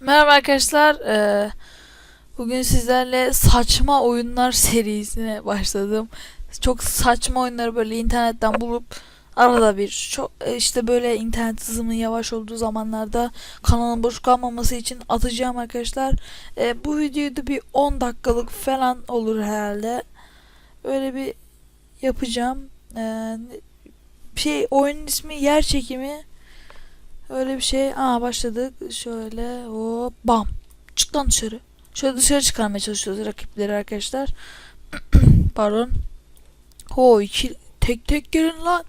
Merhaba arkadaşlar. Ee, bugün sizlerle saçma oyunlar serisine başladım. Çok saçma oyunları böyle internetten bulup arada bir çok e, işte böyle internet hızımın yavaş olduğu zamanlarda kanalın boş kalmaması için atacağım arkadaşlar. Ee, bu videoyu da bir 10 dakikalık falan olur herhalde. Öyle bir yapacağım. Ee, şey oyunun ismi yer çekimi. Öyle bir şey. Aa başladık. Şöyle hop bam. Çık lan dışarı. Şöyle dışarı çıkarmaya çalışıyoruz rakipleri arkadaşlar. Pardon. Ho iki tek tek girin lan.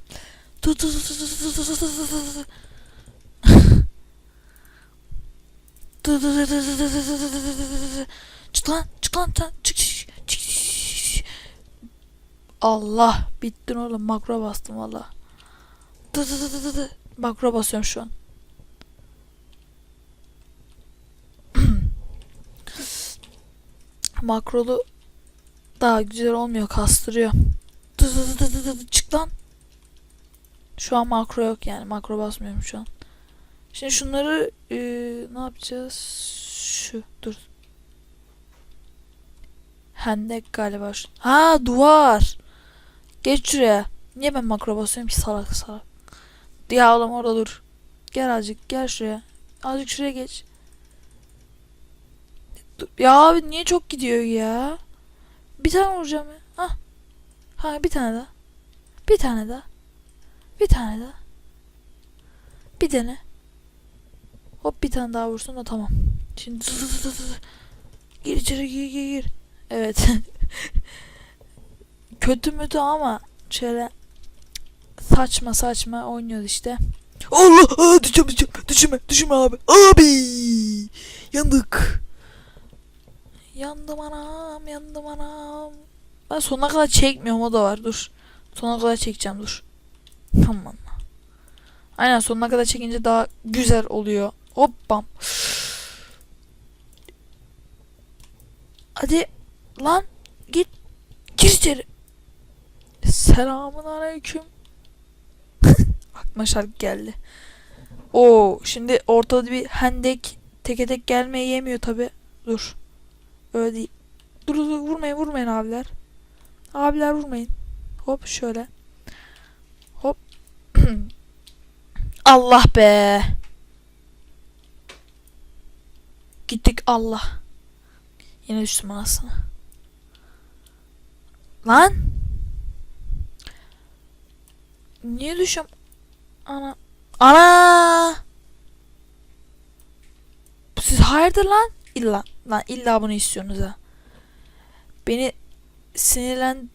Tut tut tut tut tut tut tut tut Çık lan çık lan çık çık çık Allah bittin oğlum makro bastım valla. Makro basıyorum şu an. Makrolu daha güzel olmuyor kastırıyor. Çık lan. Şu an makro yok yani makro basmıyorum şu an. Şimdi şunları eee, ne yapacağız? Şu dur. Hendek galiba. Ha duvar. Geç şuraya. Niye ben makro basıyorum ki salak salak. Ya oğlum orada dur. Gel azıcık gel şuraya. Azıcık şuraya geç. Ya abi niye çok gidiyor ya? Bir tane vuracağım ya. Hah. Ha bir tane daha. Bir tane daha. Bir tane daha. Bir tane. Hop bir tane daha vursun da tamam. Şimdi zı zı zı zı. Gir içeri gir gir gir. Evet. Kötü mütü ama şöyle saçma saçma oynuyoruz işte. Allah! Aa, düşeceğim. Düşme düşme abi. Abi! Yandık. Yandım anam, yandım anam. Ben sonuna kadar çekmiyorum o da var. Dur. Sonuna kadar çekeceğim dur. Tamam. Aynen sonuna kadar çekince daha güzel oluyor. Hop bam. Hadi lan git. Gir içeri. Selamun aleyküm. Aklıma şarkı geldi. Oo, şimdi ortada bir hendek teke tek gelmeye yemiyor tabi. Dur. Öyle değil. Dur dur vurmayın vurmayın abiler. Abiler vurmayın. Hop şöyle. Hop. Allah be. Gittik Allah. Yine düştüm anasını. Lan. Niye düşüm? Ana. Ana. Siz hayırdır lan? İlla lan illa bunu istiyorsunuz ha. Beni sinirlen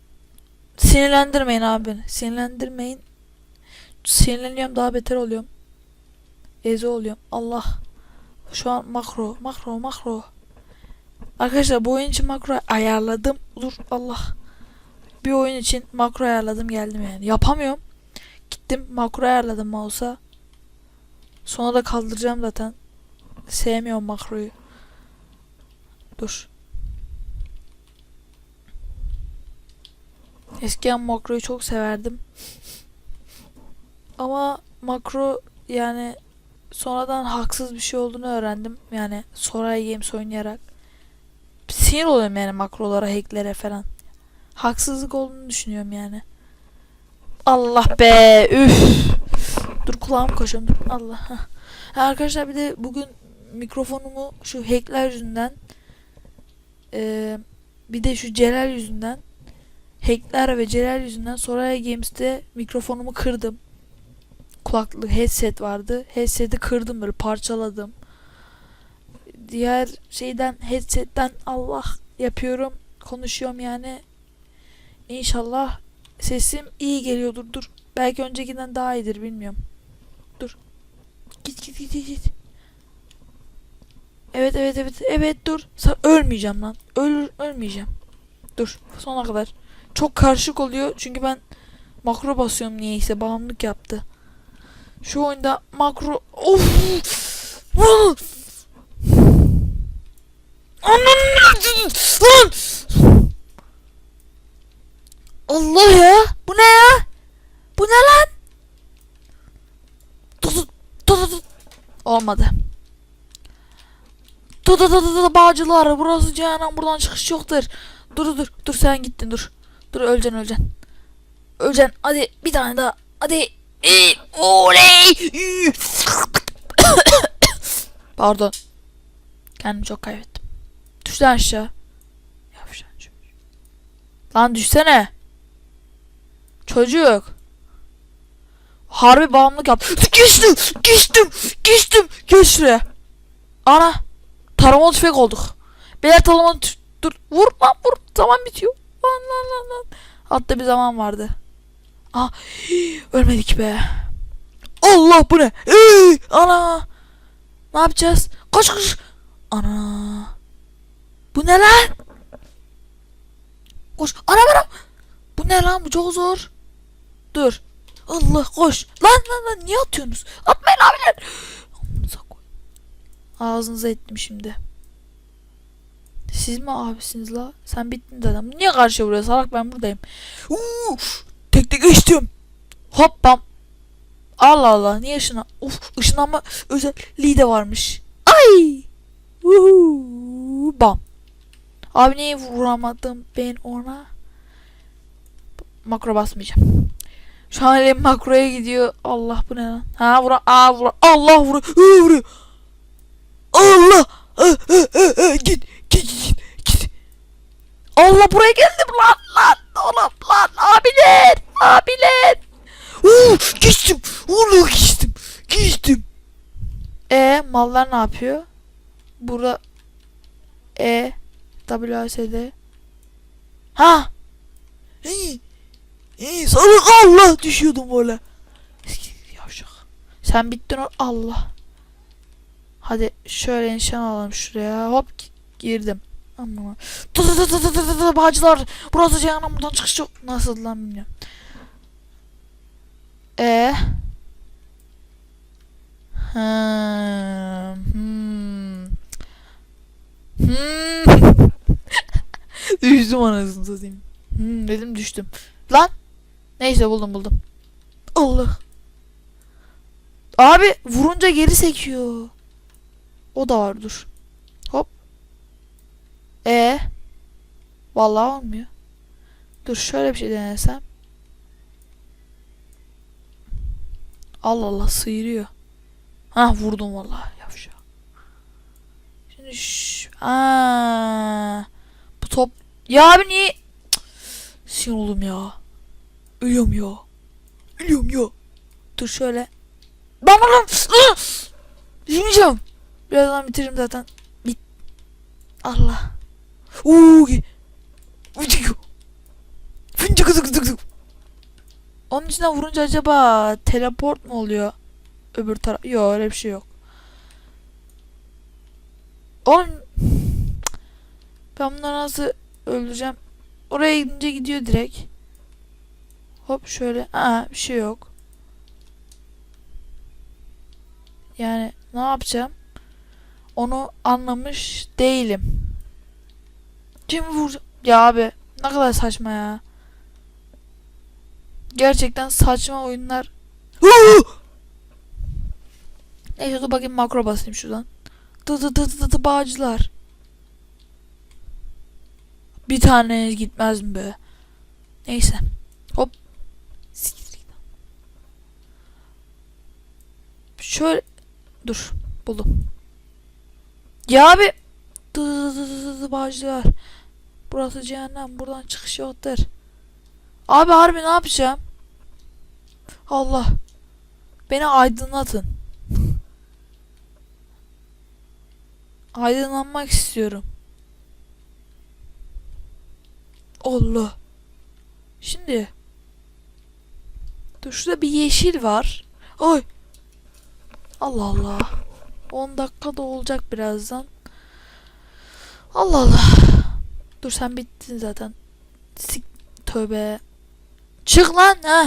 sinirlendirmeyin abi. Sinirlendirmeyin. Sinirleniyorum daha beter oluyorum. Eze oluyorum. Allah. Şu an makro, makro, makro. Arkadaşlar bu oyun için makro ayarladım. Dur Allah. Bir oyun için makro ayarladım geldim yani. Yapamıyorum. Gittim makro ayarladım mouse'a. Sonra da kaldıracağım zaten. Sevmiyorum makroyu. Dur. Eskiden makroyu çok severdim. Ama makro yani sonradan haksız bir şey olduğunu öğrendim. Yani Soray Games oynayarak. Sinir oluyorum yani makrolara, hacklere falan. Haksızlık olduğunu düşünüyorum yani. Allah be üf. Dur kulağım. Dur. Allah. arkadaşlar bir de bugün mikrofonumu şu hackler yüzünden eee, bir de şu Celal yüzünden hackler ve Celal yüzünden Soraya Games'te mikrofonumu kırdım. Kulaklık headset vardı. Headset'i kırdım böyle parçaladım. Diğer şeyden headsetten Allah yapıyorum. Konuşuyorum yani. İnşallah sesim iyi geliyordur. Dur. Belki öncekinden daha iyidir bilmiyorum. Dur. Git git git git. Evet evet evet evet dur. Sa- ölmeyeceğim lan. Ölür ölmeyeceğim. Dur sona kadar. Çok karışık oluyor çünkü ben makro basıyorum niyeyse bağımlılık yaptı. Şu oyunda makro of Allah ya bu ne ya bu ne lan Olmadı Dı dı dı dı bağcılar burası cehennem buradan çıkış yoktur. Dur dur dur dur sen gittin dur. Dur öleceksin öleceksin. Öleceksin hadi bir tane daha. Hadi. Oley. Pardon. Kendimi çok kaybettim. Düş lan aşağı. Yavşan. Lan düşsene. Çocuk. Harbi bağımlılık yap. Geçtim. Geçtim. Geçtim. Geç şuraya. Ana. Taramalı tüfek olduk. Beyler taramalı tüfek. Dur. Vur lan vur. Zaman bitiyor. Lan lan lan lan. Hatta bir zaman vardı. Ah. Ölmedik be. Allah bu ne? Ey, ana. Ne yapacağız? Koş koş. Ana. Bu ne lan? Koş. Ana bana. Bu ne lan? Bu çok zor. Dur. Allah koş. Lan lan lan niye atıyorsunuz? Atmayın abiler. Ağzınıza ettim şimdi. Siz mi abisiniz la? Sen bittin zaten. Niye karşı vuruyor salak ben buradayım. Uuu, tek tek geçtim. Hop bam. Allah Allah niye ışına? Uf ışınlanma özelliği de varmış. Ay. Uhu, bam. Abi niye vuramadım ben ona? Makro basmayacağım. Şu an elim makroya gidiyor. Allah bu ne lan? Ha vura. Aa vura. Allah vura. Hı, vuruyor. Allah. Git. Git git git. Allah buraya geldim lan lan. Oğlum lan abiler. Abiler. Uuu geçtim. Uuu geçtim. Geçtim. E mallar ne yapıyor? Burada E WASD Ha İyi İyi salak Allah düşüyordum böyle Yavşak Sen bittin Allah Hadi şöyle nişan alalım şuraya hop gi- girdim Ama tı tı tı tı tı Bağcılar Burası cehennem buradan çıkış yok Nasıl lan bilmiyorum E Hmm. Hmm. Hmm. düştüm anasını satayım. Hmm, dedim düştüm. Lan. Neyse buldum buldum. Allah. Abi vurunca geri sekiyor. O da var dur. Hop. E. Vallahi olmuyor. Dur şöyle bir şey denesem. Allah Allah sıyırıyor. Ha vurdum vallahi yavşak. Şimdi şş, bu top ya abi niye sinir oldum ya. Ölüyorum ya. Ölüyorum ya. Dur şöyle. Ben bunu Yemeyeceğim. Birazdan bitiririm zaten. Bit. Allah. Uuu. Fıncık zık zık zık. Onun içinden vurunca acaba teleport mu oluyor? Öbür taraf. Yok öyle bir şey yok. Oğlum. Ben bunları nasıl öldüreceğim? Oraya gidince gidiyor direkt. Hop şöyle. Aa bir şey yok. Yani ne yapacağım? Onu anlamış değilim. Kim vuracak? Ya abi ne kadar saçma ya. Gerçekten saçma oyunlar. Neyse dur bakayım makro basayım şuradan. Dı dı dı dı dı bağcılar. Bir tane gitmez mi be? Neyse. Hop. Şöyle. Dur. Buldum. Ya abi. Bağcılar. Burası cehennem. Buradan çıkış yoktur. Abi harbi ne yapacağım? Allah. Beni aydınlatın. Aydınlanmak istiyorum. Allah. Şimdi. Dur şurada bir yeşil var. Oy. Allah Allah. 10 dakika da olacak birazdan. Allah Allah. Dur sen bittin zaten. Sik tövbe. Çık lan ha.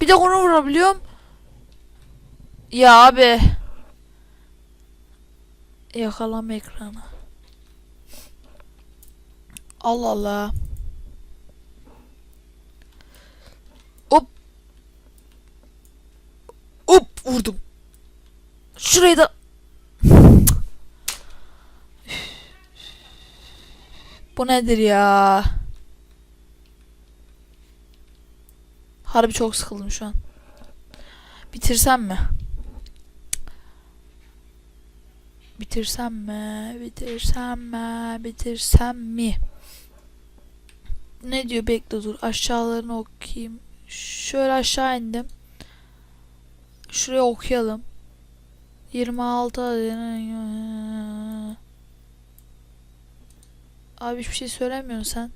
Bir de onu vurabiliyorum. Ya abi. Yakalama ekranı. Allah Allah. Hop. Hop vurdum şurayı da. Bu nedir ya? Harbi çok sıkıldım şu an. Bitirsem mi? Bitirsem mi? Bitirsem mi? Bitirsem mi? Ne diyor? Bekle dur. Aşağılarını okuyayım. Şöyle aşağı indim. Şuraya okuyalım. 26 Abi hiçbir şey söylemiyorsun sen.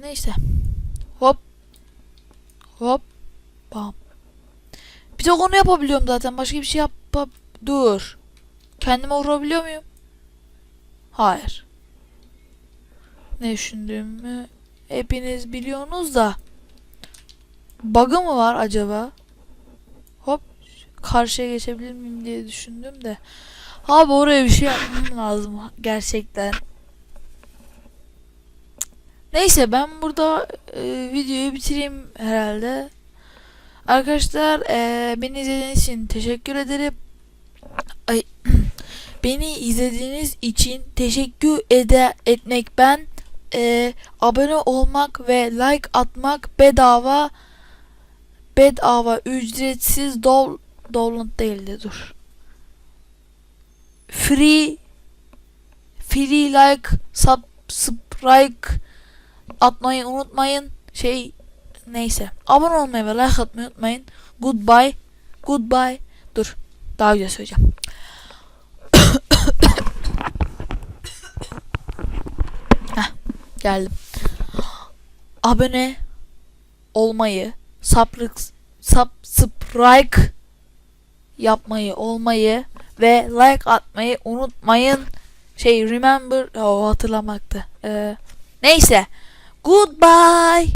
Neyse. Hop. Hop. Bam. Bir tek onu yapabiliyorum zaten. Başka bir şey yap. Dur. Kendime vurabiliyor muyum? Hayır. Ne düşündüğümü hepiniz biliyorsunuz da. Bug'ı mı var acaba? Karşıya geçebilir miyim diye düşündüm de. Abi oraya bir şey yapmam lazım gerçekten. Neyse ben burada e, videoyu bitireyim herhalde. Arkadaşlar e, beni izlediğiniz için teşekkür ederim. Ay, beni izlediğiniz için teşekkür ede etmek ben e, abone olmak ve like atmak bedava bedava ücretsiz dol download değildi dur. Free free like subscribe atmayı unutmayın. Şey neyse. Abone olmayı ve like atmayı unutmayın. Goodbye. Goodbye. Dur. Daha güzel söyleyeceğim. Heh, geldim. Abone olmayı, subscribe yapmayı, olmayı ve like atmayı unutmayın. Şey remember o hatırlamaktı. Ee, neyse. Goodbye.